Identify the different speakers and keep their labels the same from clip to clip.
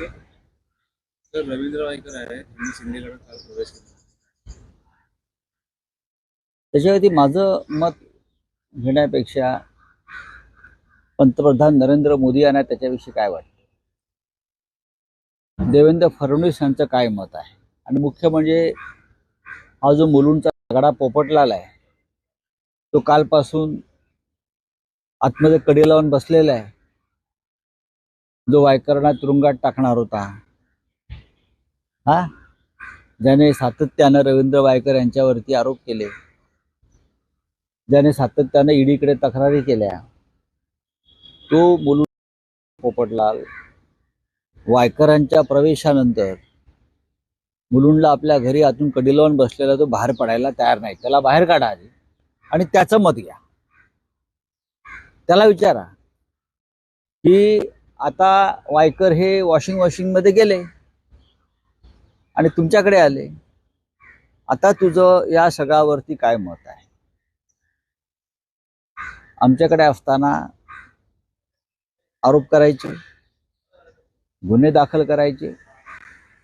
Speaker 1: तर रवींद्र वायकर आहे. त्यांनी शिंदेकडे काल प्रवेश केला
Speaker 2: त्याच्यावरती माझं मत घेण्यापेक्षा पंतप्रधान नरेंद्र मोदी यांना त्याच्याविषयी काय वाटतं? देवेंद्र फडणवीस यांचं काय मत आहे? आणि मुख्य म्हणजे हा जो मुलूंचा झगडा पोपटलाला आहे तो कालपासून आतमध्ये कडी लावून बसलेला आहे. जो वायकरणा तुरुंगात टाकणार होता. हा? ज्याने सातत्यानं रवींद्र वायकर यांच्यावरती आरोप केले. ज्याने सातत्यानं ईडीकडे तक्रारी केल्या. तो मुलुंड पोपटलाल वायकरांच्या प्रवेशानंतर मुलुंडला आपल्या घरी आतून कडी लावून बसलेला तो बाहेर पडायला तयार नाही. त्याला बाहेर काढा आधी आणि त्याचं मत घ्या. त्याला विचारा की आता वायकर हे वॉशिंग वॉशिंगमध्ये गेले. आणि तुमच्याकडे आले. आता तुझं या सगळ्यावरती काय मत आहे? आमच्याकडे असताना आरोप करायचे गुन्हे दाखल करायचे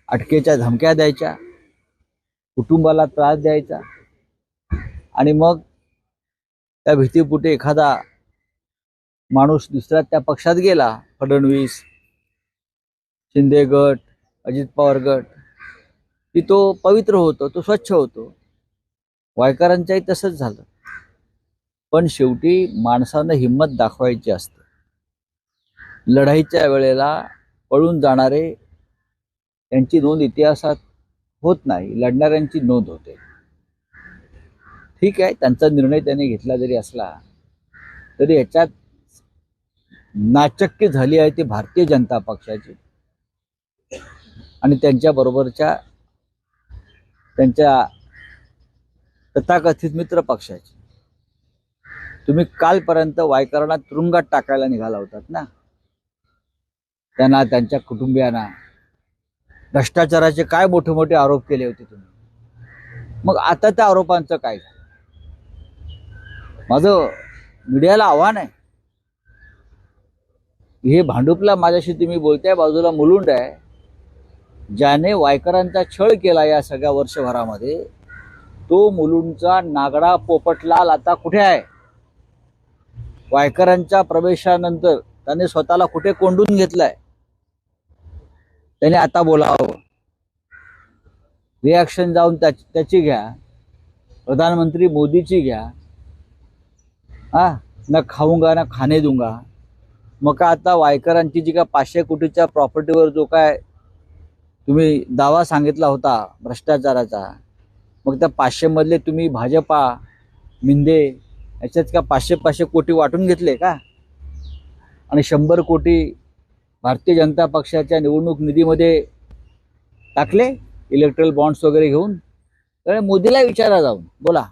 Speaker 2: अटकेच्या धमक्या द्यायच्या कुटुंबाला त्रास द्यायचा. आणि मग त्या भीतीपुटे एखादा माणूस दुसऱ्या त्या पक्षात गेला. फडणवीस शिंदे गट अजित पवार गट. की तो पवित्र होतो तो स्वच्छ होतो. वायकरांच्याही तसंच झालं. पण शेवटी माणसानं हिंमत दाखवायची असते. लढाईच्या वेळेला पळून जाणारे त्यांची नोंद इतिहासात होत नाही लढणाऱ्यांची नोंद होते. ठीक आहे त्यांचा निर्णय त्यांनी घेतला जरी असला तरी याच्यात नाचक्य झाली आहे ती भारतीय जनता पक्षाची. आणि त्यांच्या बरोबरच्या त्यांच्या तथाकथित मित्र पक्षाची. तुम्ही कालपर्यंत वायकरांना तुरुंगात टाकायला निघाला होतात ना? त्यांना त्यांच्या कुटुंबियांना भ्रष्टाचाराचे काय मोठे मोठे आरोप केले होते तुम्ही? मग आता त्या आरोपांचं काय माझं मीडियाला आव्हान आहे. हे भांडुपला माझ्याशी तुम्ही बोलताय बाजूला मुलुंड आहे. ज्याने वायकरांचा छळ केला या सगळ्या वर्षभरामध्ये तो मुलुंडचा नागडा पोपटलाल आता कुठे आहे? वायकरांच्या प्रवेशानंतर त्याने स्वतःला कुठे कोंडून घेतलाय? त्याने आता बोलावं. रिॲक्शन जाऊन त्या त्याची घ्या. प्रधानमंत्री मोदीची घ्या. हा? न खाऊंगा ना खाणे दूंगा. मग का आता वायकरांची जी काय पाचशे कोटीच्या प्रॉपर्टीवर जो काय तुम्ही दावा सांगितला होता भ्रष्टाचाराचा मग त्या पाचशे मधले तुम्ही भाजपा मिंदे याच्यात का पाचशे पाचशे कोटी वाटून घेतले का? आणि शंभर कोटी भारतीय जनता पक्षाच्या निवडणूक निधीमध्ये टाकले इलेक्ट्रल बॉन्ड्स वगैरे घेऊन. तर मोदीला विचारा जाऊन बोला.